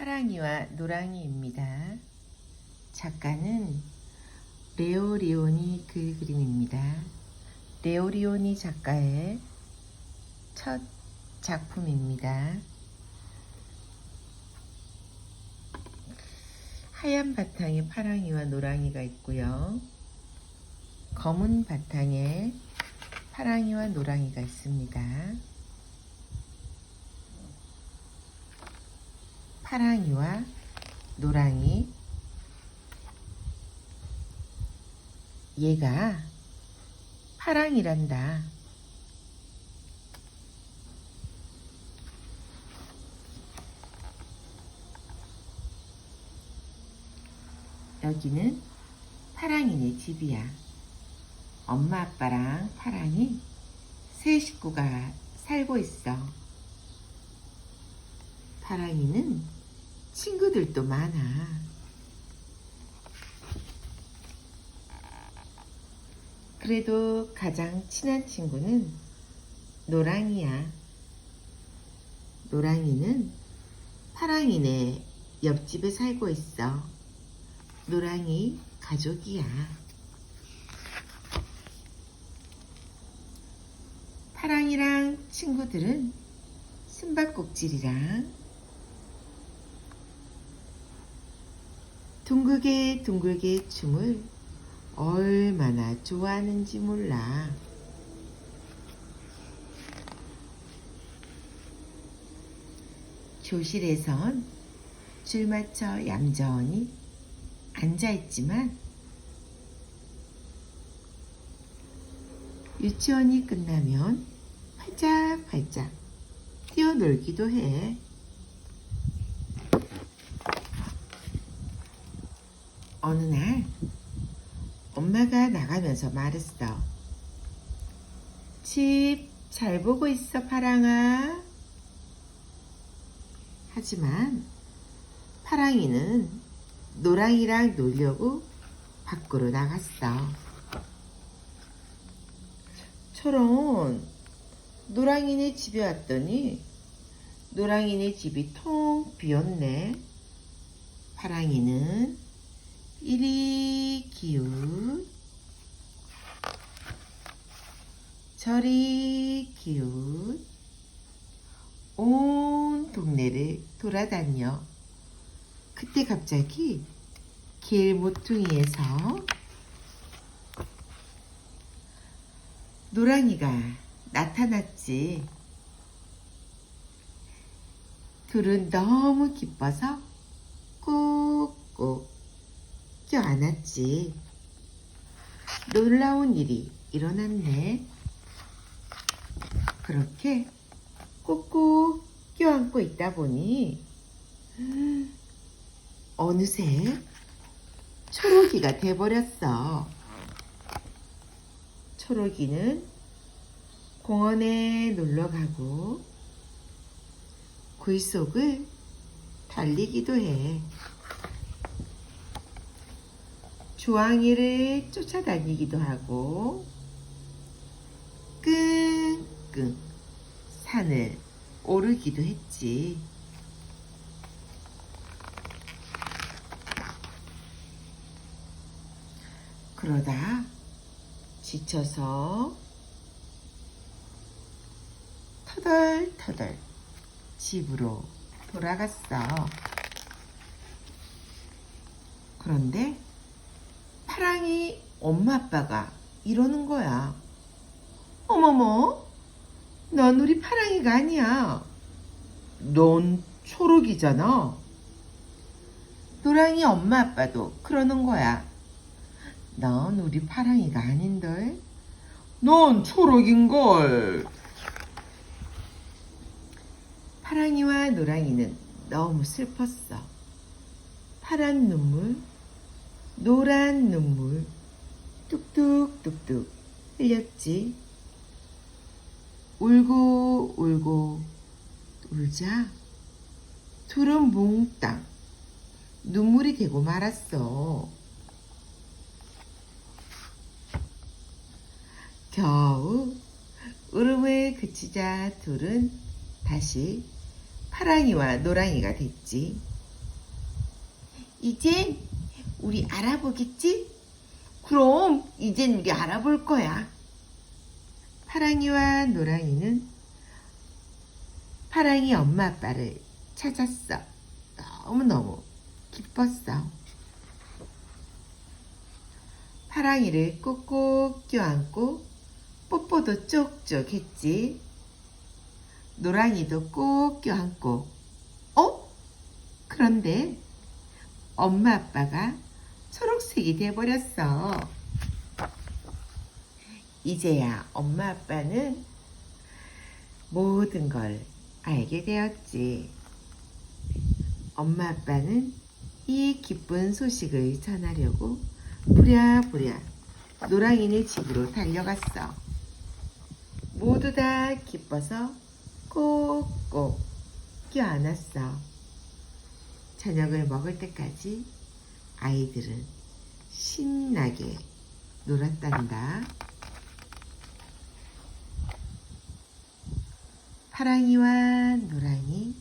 파랑이와 노랑이입니다. 작가는 레오리오니 글 그림입니다. 레오리오니 작가의 첫 작품입니다. 하얀 바탕에 파랑이와 노랑이가 있고요. 검은 바탕에 파랑이와 노랑이가 있습니다. 파랑이와 노랑이 얘가 파랑이란다. 여기는 파랑이네 집이야. 엄마 아빠랑 파랑이 세 식구가 살고 있어. 파랑이는 친구들도 많아. 그래도 가장 친한 친구는 노랑이야. 노랑이는 파랑이네 옆집에 살고 있어. 노랑이 가족이야. 파랑이랑 친구들은 숨바꼭질이랑 둥글게 둥글게 춤을 얼마나 좋아하는지 몰라. 교실에선 줄 맞춰 얌전히 앉아있지만 유치원이 끝나면 활짝활짝 뛰어놀기도 해. 어느 날 엄마가 나가면서 말했어. 집 잘 보고 있어, 파랑아. 하지만 파랑이는 노랑이랑 놀려고 밖으로 나갔어. 저런 노랑이네 집에 왔더니 노랑이네 집이 통 비었네. 파랑이는 이리 기웃 저리 기웃 온 동네를 돌아다녀. 그때 갑자기 길 모퉁이에서 노랑이가 나타났지. 둘은 너무 기뻐서 꾹꾹 껴안았지. 놀라운 일이 일어났네. 그렇게 꾹꾹 껴안고 있다 보니 음, 어느새 초록이가 돼버렸어. 초록이는 공원에 놀러 가고 굴 속을 달리기도 해. 주황이를 쫓아다니기도 하고 끙끙 산을 오르기도 했지. 그러다 지쳐서 터덜터덜 집으로 돌아갔어. 그런데 파랑이 엄마 아빠가 이러는 거야. 어머머, 넌 우리 파랑이가 아니야. 넌 초록이잖아. 노랑이 엄마 아빠도 그러는 거야. 넌 우리 파랑이가 아닌걸. 넌 초록인걸. 파랑이와 노랑이는 너무 슬펐어. 파란 눈물, 노란 눈물, 뚝뚝뚝뚝 흘렸지. 울고 울고 울자 둘은 몽땅 눈물이 되고 말았어. 겨우 울음을 그치자 둘은 다시 파랑이와 노랑이가 됐지. 이젠 우리 알아보겠지? 그럼 이젠 우리 알아볼 거야. 파랑이와 노랑이는 파랑이 엄마 아빠를 찾았어. 너무너무 기뻤어. 파랑이를 꼭꼭 껴안고 뽀뽀도 쪽쪽 했지. 노랑이도 꼭 껴안고. 어? 그런데 엄마 아빠가 초록색이 돼버렸어. 이제야 엄마 아빠는 모든 걸 알게 되었지. 엄마 아빠는 이 기쁜 소식을 전하려고 부랴부랴 노랑이네 집으로 달려갔어. 모두 다 기뻐서 꼭꼭 껴안았어. 저녁을 먹을 때까지 아이들은 신나게 놀았단다. 파랑이와 노랑이